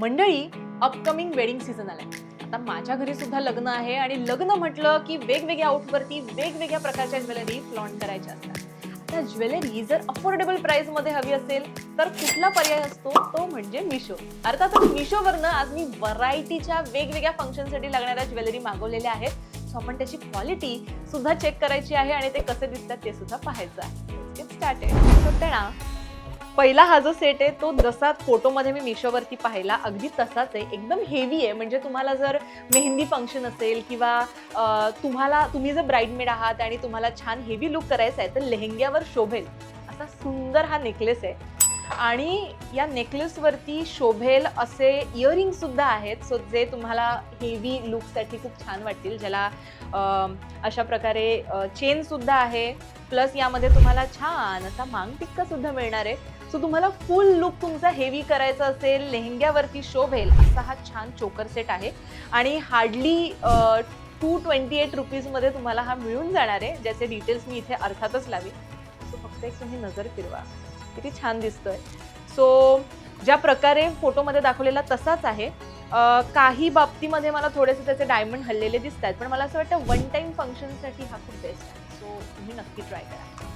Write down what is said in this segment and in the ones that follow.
मंडळी upcoming wedding season आलाय. आता माझ्या घरी सुद्धा लग्न आहे आणि लग्न म्हटलं की वेगवेगळ्या आउटवरती वेगवेगळ्या प्रकारच्या ज्वेलरी फ्लॉन्ट करायच्या असतात. आता ज्वेलरी जर अफोर्डेबल प्राइसमध्ये हवी असेल तर कुठला पर्याय असतो? तो म्हणजे मिशो अर्थातच मिशोवरनं आज मी व्हरायटीच्या वेगवेगळ्या फंक्शनसाठी लागणाऱ्या ज्वेलरी मागवलेल्या आहेत. सो आपण त्याची क्वालिटी सुद्धा चेक करायची आहे आणि ते कसे दिसतात ते सुद्धा पाहायचं आहे. स्टार्टेड सो ना पहिला हा जो सेट आहे तो जसा फोटोमध्ये मी मिशोवरती पाहिला अगदी तसाच आहे. एकदम हेवी आहे. म्हणजे तुम्हाला जर मेहंदी फंक्शन असेल किंवा तुम्हाला तुम्ही जर ब्राईडमेड आहात आणि तुम्हाला छान हेवी लुक करायचा आहे तर लेहंग्यावर शोभेल. असा सुंदर हा नेकलेस आहे. आणि या नेकलेसवरती शोभेल असे इयरिंग सुद्धा आहेत. सो जे तुम्हाला हेवी लुकसाठी खूप छान वाटतील. ज्याला अशा प्रकारे चेनसुद्धा आहे. प्लस यामध्ये तुम्हाला छान असा मांग टिक्कासुद्धा मिळणार आहे. सो तुम्हाला फुल लुक तुमचा हेवी करायचा असेल लेहंग्यावरती शोभेल असा हा छान चोकर सेट आहे. आणि हार्डली टू ट्वेंटी एट रुपीजमध्ये तुम्हाला हा मिळून जाणार आहे ज्याचे डिटेल्स मी इथे अर्थातच लावी सो फक्त एक तुम्ही नजर फिरवा. किती छान दिसतोय. सो ज्या प्रकारे फोटोमध्ये दाखवलेला तसाच आहे. काही बाबतीमध्ये मला थोडेसे त्याचे डायमंड हल्लेले दिसत आहेत पण मला असं वाटतं वन टाईम फंक्शनसाठी हा खूप बेस्ट आहे. सो तुम्ही नक्की ट्राय करा.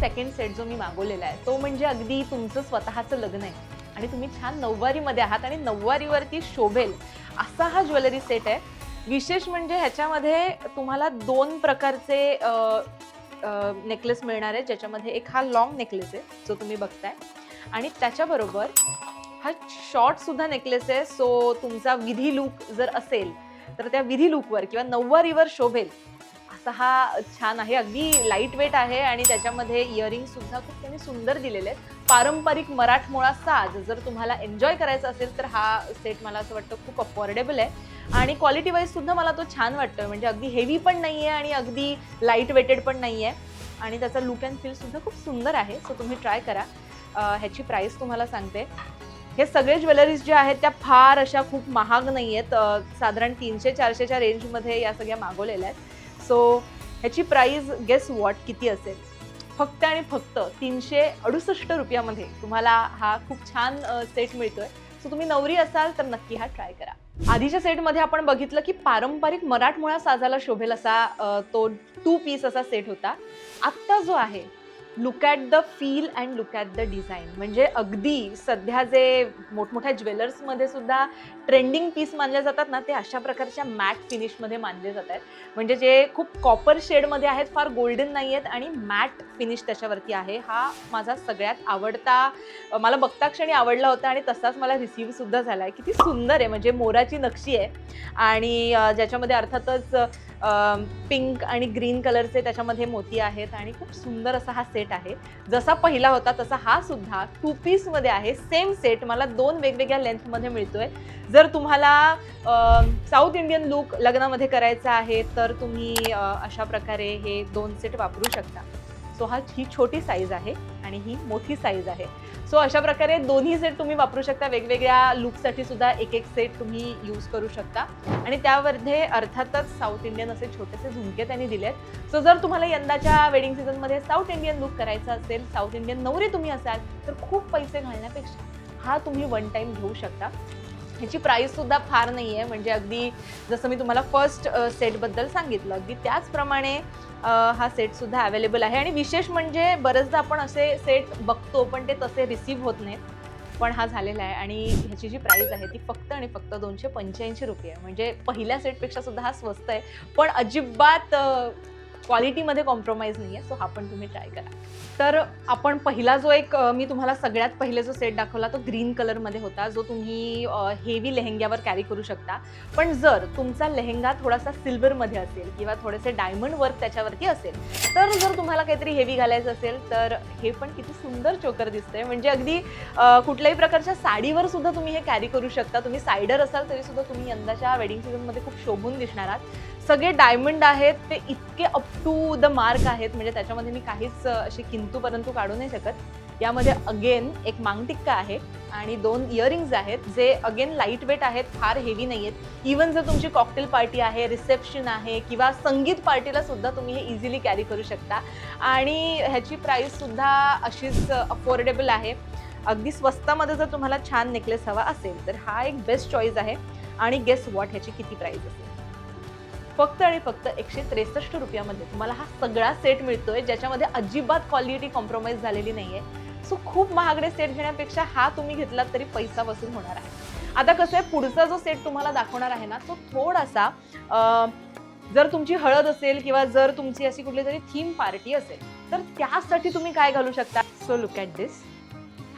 सेकंड सेट जो मी मागवलेला आहे तो म्हणजे अगदी तुमचं स्वतःचं लग्न आहे. आणि तुम्ही छान नऊवारीमध्ये आहात आणि नऊवारीवरती शोभेल असा हा ज्वेलरी सेट आहे. विशेष म्हणजे ह्याच्यामध्ये तुम्हाला दोन प्रकारचे नेकलेस मिळणार आहे ज्याच्यामध्ये एक हा लॉंग नेकलेस आहे जो तुम्ही बघताय. आणि त्याच्याबरोबर हा शॉर्ट सुद्धा नेकलेस आहे सो तुमचा विधी लूक जर असेल तर त्या विधी लूकवर किंवा नऊवारीवर शोभेल. असा हा छान आहे अगदी लाइट वेट आहे आणि त्याच्यामध्ये इयरिंग सुद्धा खूप त्यांनी सुंदर दिलेले आहेत. पारंपरिक मराठमोळा साज जर तुम्हाला एन्जॉय करायचा असेल तर हा सेट मला असं वाटतं खूप अफोर्डेबल आहे. आणि क्वालिटी वाईज सुद्धा मला तो छान वाटतो म्हणजे अगदी हेवी पण नाही आहे आणि अगदी लाइट वेटेड पण नाही आहे आणि त्याचा लुक अँड फील सुद्धा खूप सुंदर आहे सो तुम्ही ट्राय करा. ह्याची प्राईस तुम्हाला सांगते. हे सगळे ज्वेलरीज जे आहेत त्या फार अशा खूप महाग नाही आहेत साधारण तीनशे चारशेच्या रेंजमध्ये या सगळ्या मागवलेल्या आहेत. सो ह्याची प्राईस गेस वॉट किती असेल? फक्त आणि फक्त तीनशे अडुसष्ट रुपयामध्ये तुम्हाला हा खूप छान सेट मिळतोय. सो तुम्ही नवरी असाल तर नक्की हा ट्राय करा. आधीच्या सेटमध्ये आपण बघितलं की पारंपरिक मराठमोळा साजाला शोभेल असा तो टू पीस असा सेट होता. आत्ता जो आहे look at the feel and look at the design म्हणजे अगदी सध्या जे मोठमोठ्या ज्वेलर्समध्ये सुद्धा ट्रेंडिंग पीस मानले जातात ना ते अशा प्रकारच्या मॅट फिनिशमध्ये मानले जात आहेत. म्हणजे जे खूप कॉपर शेडमध्ये आहेत फार गोल्डन नाही आहेत आणि मॅट फिनिश त्याच्यावरती आहे. हा माझा सगळ्यात आवडता मला बघता क्षणी आवडला होता आणि तसाच मला रिसिव्हसुद्धा झाला आहे किती सुंदर आहे म्हणजे मोराची नक्षी आहे. आणि ज्याच्यामध्ये अर्थातच पिंक आणि ग्रीन कलरचे त्याच्यामध्ये मोती आहेत आणि खूप सुंदर असा हा सेट आहे. जसा पहिला होता तसा हा सुद्धा टू पीसमध्ये आहे. सेम सेट मला दोन वेगवेगळ्या लेंथमध्ये मिळतोय. जर तुम्हाला साऊथ इंडियन लुक लग्नामध्ये करायचा आहे तर तुम्ही अशा प्रकारे हे दोन सेट वापरू शकता. सो हा ही छोटी साईज आहे आणि ही मोठी साईज आहे. सो अशा प्रकारे दोन्ही सेट तुम्ही वापरू शकता. वेगवेगळ्या लुकसाठी सुद्धा एक एक सेट तुम्ही यूज करू शकता. आणि त्यामध्ये अर्थातच साऊथ इंडियन असे छोटेसे झुमके त्यांनी दिलेत. सो जर तुम्हाला यंदाच्या वेडिंग सीझनमध्ये साऊथ इंडियन लुक करायचा असेल साऊथ इंडियन नवरी तुम्ही असाल तर खूप पैसे घालण्यापेक्षा हा तुम्ही वन टाइम घेऊ शकता. ह्याची प्राईस सुद्धा फार नाही आहे म्हणजे अगदी जसं मी तुम्हाला फर्स्ट सेटबद्दल सांगितलं अगदी त्याचप्रमाणे हा सेट सुद्धा अवेलेबल आहे. आणि विशेष म्हणजे बरेचदा आपण असे सेट बघतो पण ते तसे रिसीव्ह होत नाहीत. पण हा झालेला आहे. आणि ह्याची जी प्राईस आहे ती फक्त आणि फक्त दोनशे पंच्याऐंशी रुपये म्हणजे पहिल्या सेटपेक्षा सुद्धा हा स्वस्त आहे. पण अजिबात क्वालिटीमध्ये कॉम्प्रोमाइज नाही आहे सो हा पण तुम्ही ट्राय करा. तर आपण पहिला जो एक मी तुम्हाला सगळ्यात पहिले जो सेट दाखवला तो ग्रीन कलरमध्ये होता जो तुम्ही हेवी लेहंग्यावर कॅरी करू शकता. पण जर तुमचा लेहंगा थोडासा सिल्वरमध्ये असेल किंवा थोडेसे डायमंड वर्क त्याच्यावरती असेल तर जर तुम्हाला काहीतरी हेवी घालायचं असेल तर हे पण किती सुंदर चोकर दिसतंय. म्हणजे अगदी कुठल्याही प्रकारच्या साडीवर सुद्धा तुम्ही हे कॅरी करू शकता. तुम्ही सायडर असाल तरी सुद्धा तुम्ही यंदाच्या वेडिंग सीझनमध्ये खूप शोभून दिसणार आहात. सगळे डायमंड आहेत ते इतके अप टू द मार्क आहेत. म्हणजे त्याच्यामध्ये मी काहीच अशी किंतू परंतु काढू नाही शकत. यामध्ये अगेन एक मांगटिक्का आहे आणि दोन इयरिंग्ज आहेत जे अगेन लाइट वेट आहेत फार हेवी नाही आहेत इवन जर तुमची कॉकटेल पार्टी आहे रिसेप्शन आहे किंवा संगीत पार्टीला सुद्धा तुम्ही हे इझिली कॅरी करू शकता. आणि ह्याची प्राईससुद्धा अशीच अफोर्डेबल आहे. अगदी स्वस्तामध्ये जर तुम्हाला छान नेकलेस हवा असेल तर हा एक बेस्ट चॉईस आहे. आणि गेस वॉट ह्याची किती प्राईस असेल? फक्त आणि फक्त एकशे त्रेसष्ट रुपयामध्ये तुम्हाला हा सगळा सेट मिळतोय ज्याच्यामध्ये अजिबात क्वालिटी कॉम्प्रोमाइज झालेली नाहीये. सो खूप महागडे सेट घेण्यापेक्षा हा तुम्ही घेतलात तरी पैसा वसूल होणार आहे. आता कसं आहे पुढचा जो सेट तुम्हाला दाखवणार आहे ना तो थोडासा जर तुमची हळद असेल किंवा जर तुमची अशी कुठली तरी थीम पार्टी असेल तर त्यासाठी तुम्ही काय घालू शकता? सो लुक ॲट दिस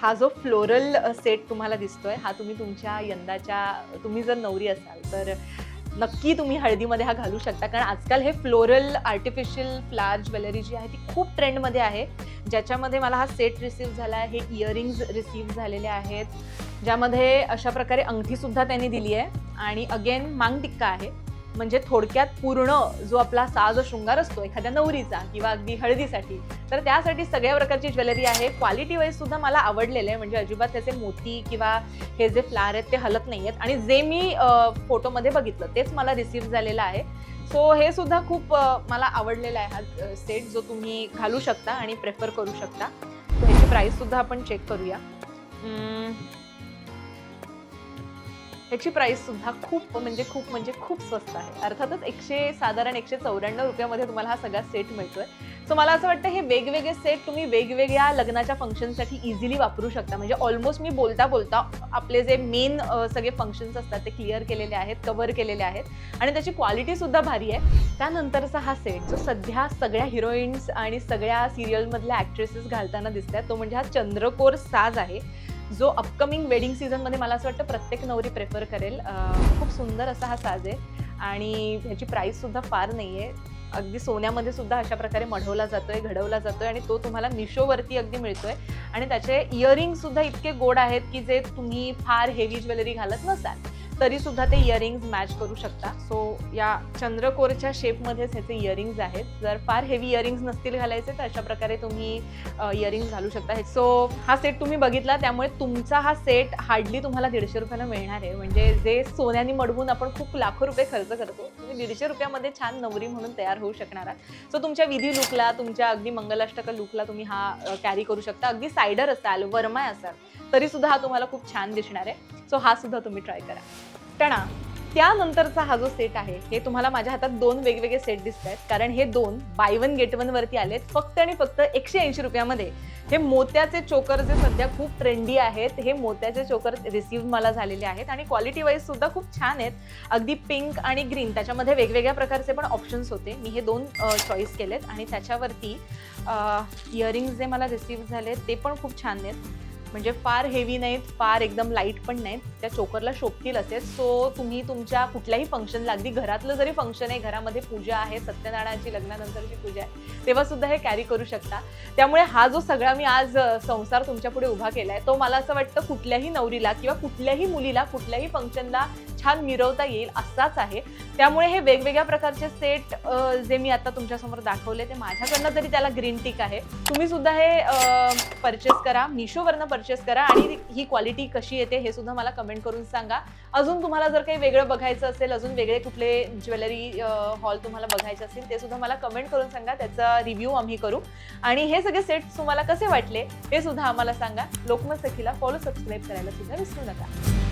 हा जो फ्लोरल सेट तुम्हाला दिसतोय हा तुम्ही तुमच्या यंदाच्या तुम्ही जर नवरी असाल तर नक्की तुम्ही हळदीमध्ये हा घालू शकता. कारण आजकाल हे फ्लोरल आर्टिफिशियल फ्लावर ज्वेलरी जी आहे ती खूप ट्रेंडमध्ये आहे. ज्याच्यामध्ये मला हा सेट रिसीव्ह झाला आहे हे इयरिंग्ज रिसीव्ह झालेले आहेत. ज्यामध्ये अशा प्रकारे अंगठीसुद्धा त्यांनी दिली आहे. आणि अगेन मांग टिक्का आहे. म्हणजे थोडक्यात पूर्ण जो आपला साज शृंगार असतो एखाद्या नवरीचा किंवा अगदी हळदीसाठी तर त्यासाठी सगळ्या प्रकारची ज्वेलरी आहे. क्वालिटी वाईज सुद्धा मला आवडलेलं आहे. म्हणजे अजिबात त्याचे मोती किंवा हे जे फ्लार आहेत ते हलत नाही आहेत. आणि जे मी फोटोमध्ये बघितलं तेच मला रिसीव्ह झालेलं आहे. सो हे सुद्धा खूप मला आवडलेलं आहे हा सेट जो तुम्ही घालू शकता आणि प्रेफर करू शकता. ह्याची प्राईस सुद्धा आपण चेक करूया. ह्याची प्राईस सुद्धा खूप म्हणजे खूप म्हणजे खूप स्वस्त आहे. अर्थातच एकशे साधारण एकशे चौऱ्याण्णव रुपयामध्ये तुम्हाला हा सगळा सेट मिळतोय. सो मला असं वाटतं हे वेगवेगळे सेट तुम्ही वेगवेगळ्या लग्नाच्या फंक्शनसाठी इझिली वापरू शकता. म्हणजे ऑलमोस्ट मी बोलता बोलता आपले जे मेन सगळे फंक्शन्स असतात ते क्लिअर केलेले आहेत कव्हर केलेले आहेत. आणि त्याची क्वालिटीसुद्धा भारी आहे. त्यानंतरचा हा सेट जो सध्या सगळ्या हिरोईन्स आणि सगळ्या सिरियलमधल्या ॲक्ट्रेसेस घालताना दिसत आहेत तो म्हणजे हा चंद्रकोर साज आहे. जो अपकमिंग वेडिंग सीझनमध्ये मला असं वाटतं प्रत्येक नवरी प्रेफर करेल. खूप सुंदर असा हा साज आहे. आणि ह्याची प्राईससुद्धा फार नाही आहे अगदी सोन्यामध्ये सुद्धा अशा प्रकारे मढवला जातोय घडवला जातोय आणि तो तुम्हाला मिशोवरती अगदी मिळतोय. आणि त्याचे इयरिंग सुद्धा इतके गोड आहेत की जे तुम्ही फार हेवी ज्वेलरी घालत नसाल. तरी सुद्धा ते इयरिंग्ज मॅच करू शकता. सो या चंद्रकोरच्या शेपमध्येच ह्याचे इयरिंग्ज आहेत. जर फार हेवी इयरिंग्ज नसतील घालायचे तर अशा प्रकारे तुम्ही इयरिंग्ज घालू शकता. सो हा सेट तुम्ही बघितला. त्यामुळे तुमचा हा सेट हार्डली तुम्हाला दीडशे रुपयाला मिळणार आहे. म्हणजे जे सोन्याने मडवून आपण खूप लाखो रुपये खर्च करतो तुम्ही दीडशे रुपयामध्ये छान नवरी म्हणून तयार होऊ शकणार आहात. सो तुमच्या विधी लुकला तुमच्या अगदी मंगलाष्टक लुकला तुम्ही हा कॅरी करू शकता. अगदी सायडर असाल वरमाय असाल तरी सुद्धा हा तुम्हाला खूप छान दिसणार आहे. सो हा सुद्धा तुम्ही ट्राय करा. टणा त्यानंतरचा हा जो सेट आहे हे तुम्हाला माझ्या हातात दोन वेगवेगळे सेट दिसत आहेत कारण हे दोन बाय वन गेट वन वरती आलेत. फक्त आणि फक्त एकशे ऐंशी रुपयामध्ये. हे मोत्याचे चोकर जे सध्या खूप ट्रेंडी आहेत हे मोत्याचे चोकर रिसीव्ह मला झालेले आहेत. आणि क्वालिटी वाईज सुद्धा खूप छान आहेत. अगदी पिंक आणि ग्रीन त्याच्यामध्ये वेगवेगळ्या प्रकारचे पण ऑप्शन्स होते. मी हे दोन चॉईस केलेत. आणि त्याच्यावरती इयरिंग्ज जे मला रिसीव्ह झाले ते पण खूप छान आहेत. म्हणजे फार हेवी नाहीत फार एकदम लाइट पण नाहीत. त्या चोकरला शोभतील असे सो तुम्ही तुमच्या कुठल्याही फंक्शनला अगदी घरातलं जरी फंक्शन आहे घरामध्ये पूजा आहे सत्यनारायणाची लग्नानंतरची पूजा आहे तेव्हा सुद्धा हे कॅरी करू शकता. त्यामुळे हा जो सगळा मी आज संसार तुमच्यापुढे उभा आहे तो मला असं वाटतं कुठल्याही नवरीला किंवा कुठल्याही मुलीला कुठल्याही फंक्शनला छान मिरवता येईल असाच आहे. त्यामुळे हे वेगवेगळ्या प्रकारचे सेट जे मी आता तुमच्यासमोर दाखवले ते माझ्याकडनं तरी त्याला ग्रीन टिक आहे. तुम्ही सुद्धा हे परचेस करा मिशोवरनं परचेस करा आणि ही क्वालिटी कशी येते हे सुद्धा मला कमेंट करून सांगा. अजून तुम्हाला जर काही वेगळं बघायचं असेल अजून वेगळे कुठले ज्वेलरी हॉल तुम्हाला बघायचे असतील ते सुद्धा मला कमेंट करून सांगा. त्याचा रिव्ह्यू आम्ही करू. आणि हे सगळे सेट्स तुम्हाला कसे वाटले हे सुद्धा आम्हाला सांगा. लोकमत सखीला फॉलो सबस्क्राईब करायला सुद्धा विसरू नका.